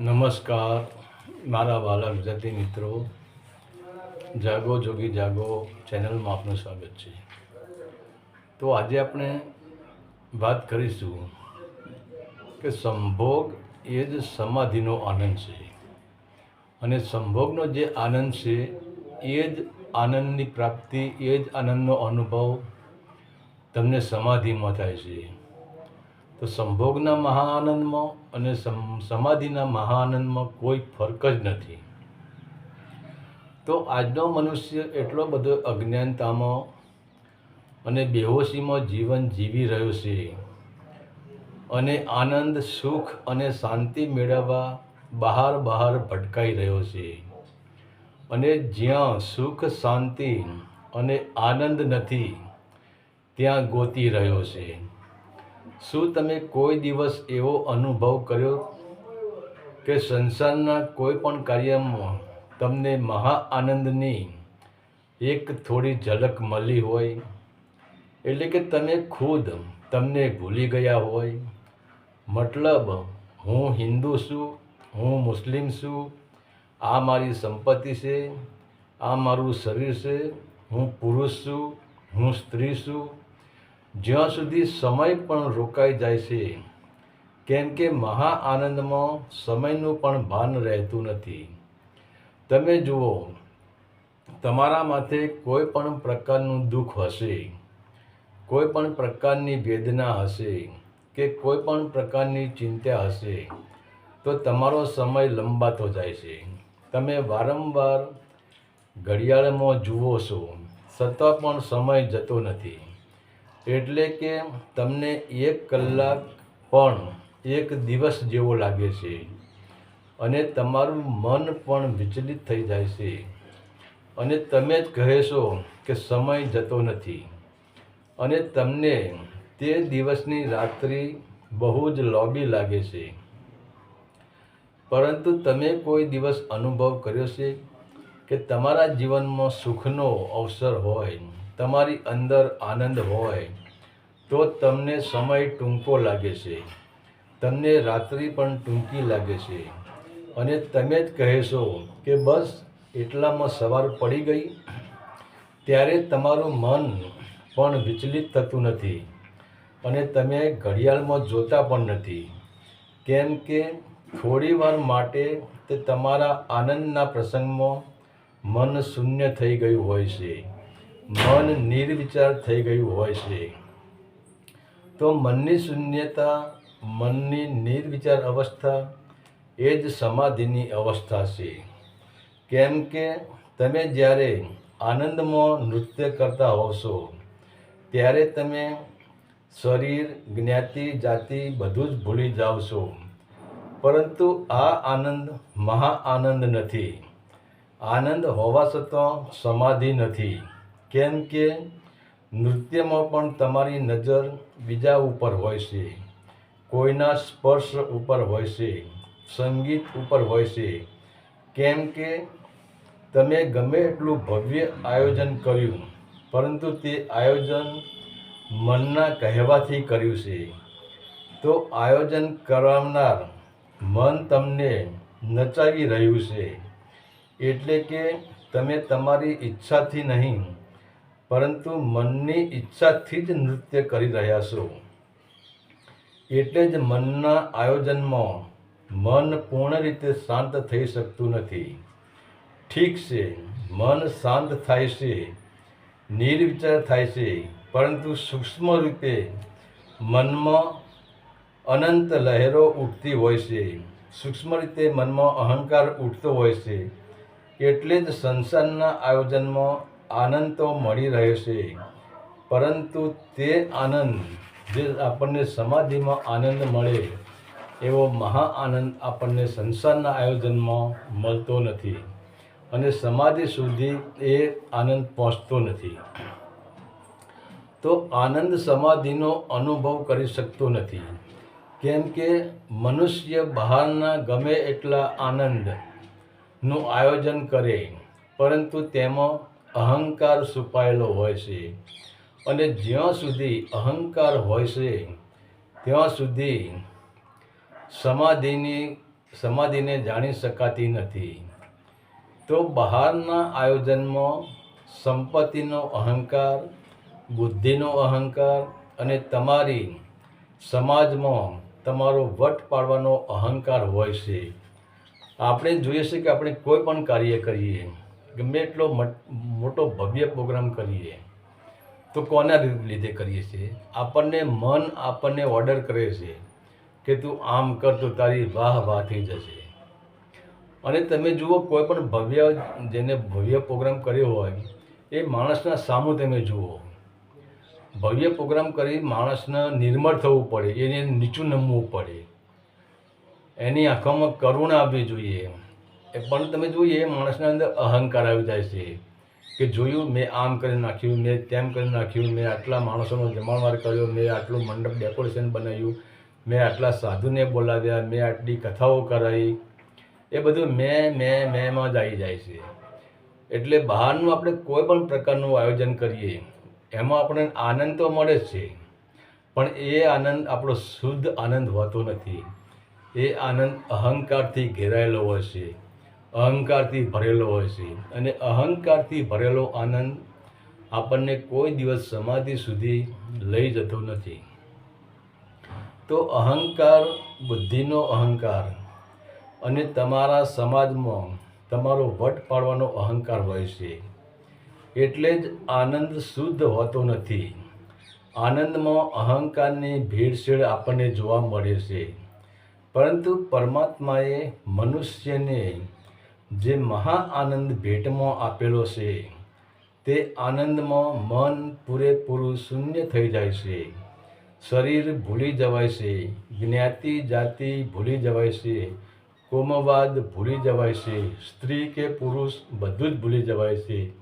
નમસ્કાર, મારા વાલા ગુજરાતી મિત્રો. જાગો, જોગી જાગો, ચેનલમાં આપનું સ્વાગત છે. તો આજે આપણે વાત કરીશું કે સંભોગ એ જ સમાધિનો આનંદ છે. અને સંભોગનો જે આનંદ છે, એ જ આનંદની પ્રાપ્તિ, એ જ આનંદનો અનુભવ તમને સમાધિમાં થાય છે. તો સંભોગના મહાઆનંદમાં અને સમ- સમાધિના મહાઆનંદમાં કોઈ ફરક જ નથી. તો આજનો મનુષ્ય એટલો બધો અજ્ઞાનતામાં અને બેહોશીમાં જીવન જીવી રહ્યો છે અને આનંદ, સુખ અને શાંતિ મેળવવા બહાર બહાર ભટકાઈ રહ્યો છે. અને જ્યાં સુખ, શાંતિ અને આનંદ નથી, ત્યાં ગોતી રહ્યો છે. શું તમે કોઈ દિવસ એવો અનુભવ કર્યો કે સંસારના કોઈ પણ કાર્યમાં તમને મહા આનંદની એક થોડી ઝલક મળી હોય? એટલે કે તમે ખુદ તમને ભૂલી ગયા હોય? મતલબ, હું હિન્દુ છું, હું મુસ્લિમ છું, આ મારી સંપત્તિ છે, આ મારું શરીર છે, હું પુરુષ છું, હું સ્ત્રી છું જ્યાં સુધી સમય પણ રોકાઈ જાય છે, કેમ કે મહા આનંદમાં સમયનું પણ ભાન રહેતું નથી. તમે જુઓ, તમારા માથે કોઈ પણ પ્રકારનું દુઃખ હશે, કોઈ પણ પ્રકારની વેદના હશે કે કોઈ પણ પ્રકારની ચિંતા હશે, તો તમારો સમય લંબાતો જાય છે. તમે વારંવાર ઘડિયાળમાં જુઓ છો, છતાં પણ સમય જતો નથી. એટલે કે તમને એક કલાક પણ એક દિવસ જેવો લાગે છે. અને તમારું મન પણ વિચલિત થઈ જાય છે. અને તમે જ કહેશો કે સમય જતો નથી. અને તમને તે દિવસની રાત્રિ બહુ જ લોબી લાગે છે. પરંતુ તમે કોઈ દિવસ અનુભવ કર્યો છે કે તમારા જીવનમાં સુખનો અવસર હોય? તમારી અંદર આનંદ હોય, તો તમને સમય ટૂંકો લાગે છે. તમને રાત્રિ પણ ટૂંકી લાગે છે. અને તમે જ કહેશો કે બસ એટલામાં સવાર પડી ગઈ? ત્યારે તમારું મન પણ વિચલિત થતું નથી. અને તમે ઘડિયાળમાં જોતા પણ નથી. કેમ કે થોડીવાર માટે તે તમારા આનંદના પ્રસંગમાં મન શૂન્ય થઈ ગયું હોય છે. મન નિર્વિચાર થઈ ગયું હોય છે. તો મનની શૂન્યતા, મનની નિર્વિચાર અવસ્થા એ જ સમાધિની અવસ્થા છે. કેમ કે તમે જ્યારે આનંદમાં નૃત્ય કરતા હોશો, ત્યારે તમે શરીર, જ્ઞાતિ, જાતિ બધું જ ભૂલી જાઓ છો. પરંતુ આ આનંદ મહા આનંદ નથી. આનંદ હોવા છતાં સમાધિ નથી. કેમ કે નૃત્યમાં પણ તમારી નજર બીજા ઉપર હોય છે. કોઈના સ્પર્શ ઉપર હોય છે. સંગીત ઉપર હોય છે. કેમ કે તમે ગમે એટલું ભવ્ય આયોજન કર્યું, પરંતુ તે આયોજન મનના કહેવાથી કર્યું છે. તો આયોજન કરાવનાર મન તમને નચાવી રહ્યું છે. એટલે કે તમે તમારી ઈચ્છાથી નહીં પરંતુ મનની ઈચ્છાથી જ નૃત્ય કરી રહ્યા છો. એટલે જ મનના આયોજનમાં મન પૂર્ણ રીતે શાંત થઈ શકતું નથી. ઠીક છે, મન શાંત થાય છે, નિર્વિચાર થાય છે, પરંતુ સૂક્ષ્મ રૂપે મનમાં અનંત લહેરો ઉઠતી હોય છે. સૂક્ષ્મ રીતે મનમાં અહંકાર ઉઠતો હોય છે. એટલે જ સંસારના આયોજનમાં આનંદ તો મળી રહ્યો છે. પરંતુ તે આનંદ જે આપણને સમાધિમાં આનંદ મળે, એવો મહા આનંદ આપણને સંસારના આયોજનમાં મળતો નથી અને સમાધિ સુધી એ આનંદ પહોંચતો નથી. તો આનંદ સમાધિનો અનુભવ કરી શકતો નથી. કેમ કે મનુષ્ય બહારના ગમે એટલા આનંદનું આયોજન કરે, પરંતુ તેમાં અહંકાર છુપાયેલો હોય છે. અને જ્યાં સુધી અહંકાર હોય છે, ત્યાં સુધી સમાધિની, સમાધિને જાણી શકાતી નથી. તો બહારના આયોજનમાં સંપત્તિનો અહંકાર, બુદ્ધિનો અહંકાર અને તમારી સમાજમાં તમારો વટ પાડવાનો અહંકાર હોય છે. આપણે જોઈએ છે કે આપણે કોઈ પણ કાર્ય કરીએ. ગમે એટલો મટ- ભવ્ય પ્રોગ્રામ કરીએ, તો કોના લીધે કરીએ છીએ આપણને મન આપણને ઓર્ડર કરે છે કે તું આમ કર, તો તારી વાહ વાહ થઈ જશે. અને તમે જુઓ, કોઈ પણ ભવ્ય, જેને ભવ્ય પ્રોગ્રામ કર્યો હોય, એ માણસના સામું તમે જુઓ. ભવ્ય પ્રોગ્રામ કરી માણસને નિર્મળ થવું પડે, એને નીચું નમવું પડે. એની આંખોમાં કરુણા આવવી જોઈએ. પણ તમે જોઈએ, માણસના અંદર અહંકાર આવી જાય છે કે જોયું, મેં આમ કરી નાખ્યું, મેં તેમ કરી નાખ્યું, મેં આટલા માણસોનો જમાણવાર કર્યો, મેં આટલું મંડપ ડેકોરેશન બનાવ્યું, મેં આટલા સાધુને બોલાવ્યા, મેં આટલી કથાઓ કરાવી એ બધું મેં મેં, મેંમાં જ આવી જાય છે. એટલે બહારનું આપણે કોઈ પણ પ્રકારનું આયોજન કરીએ, એમાં આપણને આનંદ તો મળે જ છે, પણ એ આનંદ, આપણો શુદ્ધ આનંદ હોતો નથી. એ આનંદ અહંકારથી ઘેરાયેલો હોય છે. અહંકારથી ભરેલો હોય છે. અને અહંકારથી ભરેલો આનંદ આપણને કોઈ દિવસ સમાધિ સુધી લઈ જતો નથી. તો અહંકાર, બુદ્ધિનો અહંકાર અને તમારા સમાજમાં તમારો વટ પાડવાનો અહંકાર હોય છે. એટલે જ આનંદ શુદ્ધ હોતો નથી. આનંદમાં અહંકારની ભેળસેળ આપણને જોવા મળે છે. પરંતુ પરમાત્માએ મનુષ્યને જે મહા આનંદ ભેટમાં આપેલો છે, તે આનંદમાં મન પૂરેપૂરું શૂન્ય થઈ જાય છે. શરીર ભૂલી જવાય છે, જ્ઞાતિ જાતિ ભૂલી જવાય છે, કોમવાદ ભૂલી જવાય છે, સ્ત્રી કે પુરુષ બધું જ ભૂલી જવાય છે.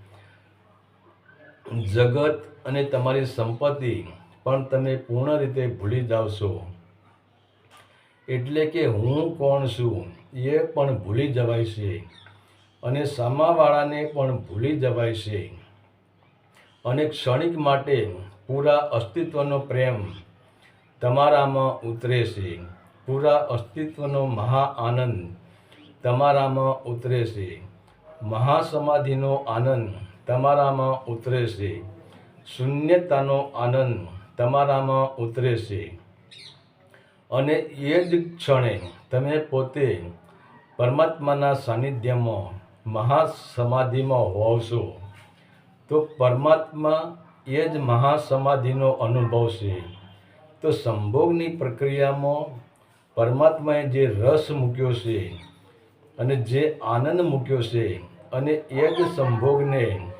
જગત અને તમારી સંપત્તિ પણ તમે પૂર્ણ રીતે ભૂલી જાવશો એટલે કે હું કોણ છું એ પણ ભૂલી જવાય છે અને સામાવાળાને પણ ભૂલી જવાય છે. અને ક્ષણિક માટે પૂરા અસ્તિત્વનો પ્રેમ તમારામાં ઉતરે છે. પૂરા અસ્તિત્વનો મહા આનંદ તમારામાં ઉતરે છે. મહાસમાધિનો આનંદ તમારામાં ઉતરે છે. શૂન્યતાનો આનંદ તમારામાં ઉતરે છે. અને એ જ ક્ષણે તમે પોતે પરમાત્માના સાનિધ્યમાં, મહાસમાધિમાં હોવ છો. તો પરમાત્મા એ જ મહાસમાધિનો અનુભવ છે. તો સંભોગની પ્રક્રિયામાં પરમાત્માએ જે રસ મૂક્યો છે અને જે આનંદ મૂક્યો છે અને એ જ સંભોગને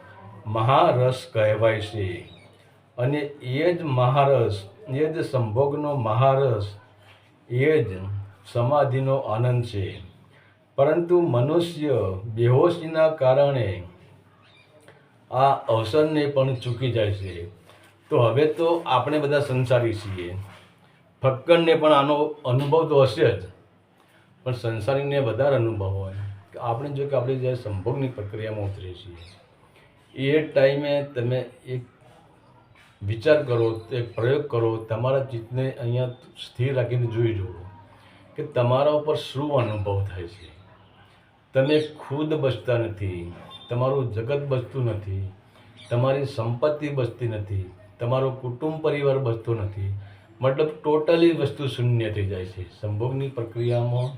મહારસ કહેવાય છે. અને એ જ મહારસ, એ જ સંભોગનો મહારસ એ જ સમાધિનો આનંદ છે. પરંતુ મનુષ્ય બેહોશીના કારણે આ અવસરને પણ ચૂકી જાય છે. તો હવે તો આપણે બધા સંસારી છીએ. ફક્કરને પણ આનો અનુભવ તો હશે જ. પણ સંસારીને વધારે અનુભવ હોય. કે આપણે જો કે આપણે જ્યારે સંભોગની પ્રક્રિયામાં ઉતરીએ છીએ. એ ટાઈમે તમે એક વિચાર કરો તે પ્રયોગ કરો, તમારા ચિત્તને અહીંયા સ્થિર રાખીને જોઈ જુઓ કે તમારા ઉપર શું અનુભવ થાય છે. તમે ખુદ બચતા નથી, તમારું જગત બચતું નથી, તમારી સંપત્તિ બચતી નથી, તમારો કુટુંબ પરિવાર બચતો નથી. મતલબ ટોટલી વસ્તુ શૂન્ય થઈ જાય છે. સંભોગની પ્રક્રિયામાં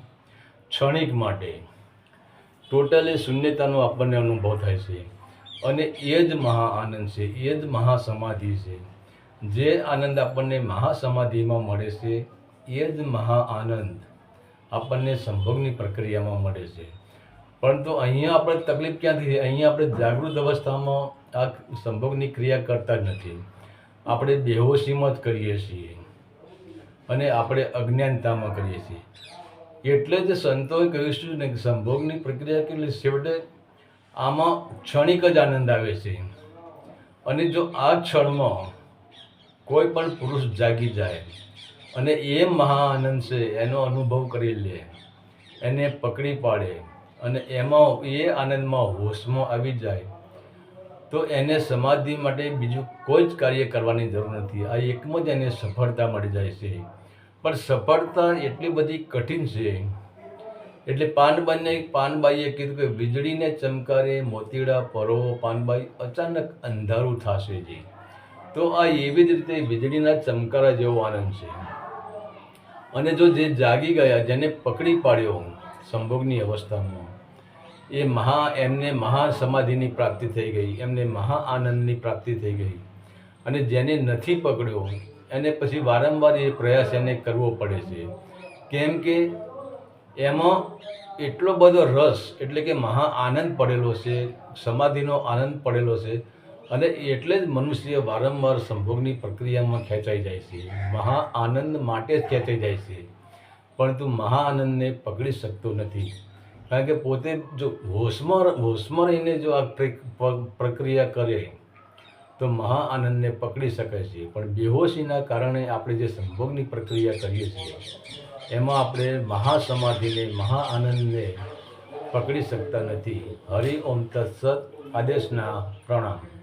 ક્ષણિક માટે ટોટલી શૂન્યતાનો આપણને અનુભવ થાય છે. અને એ જ મહા આનંદ છે, એ જ મહાસમાધિ છે. જે આનંદ આપણને મહાસમાધિમાં મળે છે, એ જ મહા આનંદ આપણને સંભોગની પ્રક્રિયામાં મળે છે. પરંતુ અહીંયા આપણે તકલીફ ક્યાંથી છે અહીંયા આપણે જાગૃત અવસ્થામાં આ સંભોગની ક્રિયા કરતા જ નથી. આપણે બેહોશીમાં જ કરીએ છીએ. અને આપણે અજ્ઞાનતામાં કરીએ છીએ. એટલે જ સંતોએ કહ્યું છે ને, સંભોગની પ્રક્રિયા કેટલી છેવટે આમાં ક્ષણિક જ આનંદ આવે છે. અને જો આ ક્ષણમાં કોઈ પણ પુરુષ જાગી જાય અને એ મહા આનંદ છે, એનો અનુભવ કરી લે, એને પકડી પાડે અને એમાં એ આનંદમાં હોશમાં આવી જાય, તો એને સમાધિ માટે બીજું કોઈ જ કાર્ય કરવાની જરૂર નથી. આ એકમાં જ એને સફળતા મળી જાય છે. પણ સફળતા એટલી બધી કઠિન છે એટલે પાનબાઈને પાનબાઈએ કીધું કે વીજળીને ચમકારે મોતીડા પરો પાનબાઈ, અચાનક અંધારું થશે જી. તો આ એવી જ રીતે વીજળીના ચમકારા જેવો આનંદ છે. અને જો જે જાગી ગયા, જેને પકડી પાડ્યો સંભોગની અવસ્થામાં, એ મહા, એમને મહા સમાધિની પ્રાપ્તિ થઈ ગઈ, એમને મહા આનંદની પ્રાપ્તિ થઈ ગઈ. અને જેને નથી પકડ્યો, એને પછી વારંવાર એ પ્રયાસ એને કરવો પડે છે. કેમ કે એમાં એટલો બધો રસ, એટલે કે મહા આનંદ પડેલો છે, સમાધિનો આનંદ પડેલો છે, અને એટલે જ મનુષ્ય વારંવાર સંભોગની પ્રક્રિયામાં ખેંચાઈ જાય છે. મહા આનંદ માટે જ ખેંચાઈ જાય છે. પરંતુ મહા આનંદને પકડી શકતો નથી. કારણ કે પોતે જો હોશમાં હોશમાં રહીને જો આ પ્ર- પ્રક્રિયા કરે, તો મહા આનંદને પકડી શકે છે. પણ બેહોશીના કારણે આપણે જે સંભોગની પ્રક્રિયા કરીએ છીએ એમાં આપણે મહાસમાધિને મહા આનંદને પકડી શકતા નથી. હરિ ઓમ તત્સત આદેશના પ્રણામ.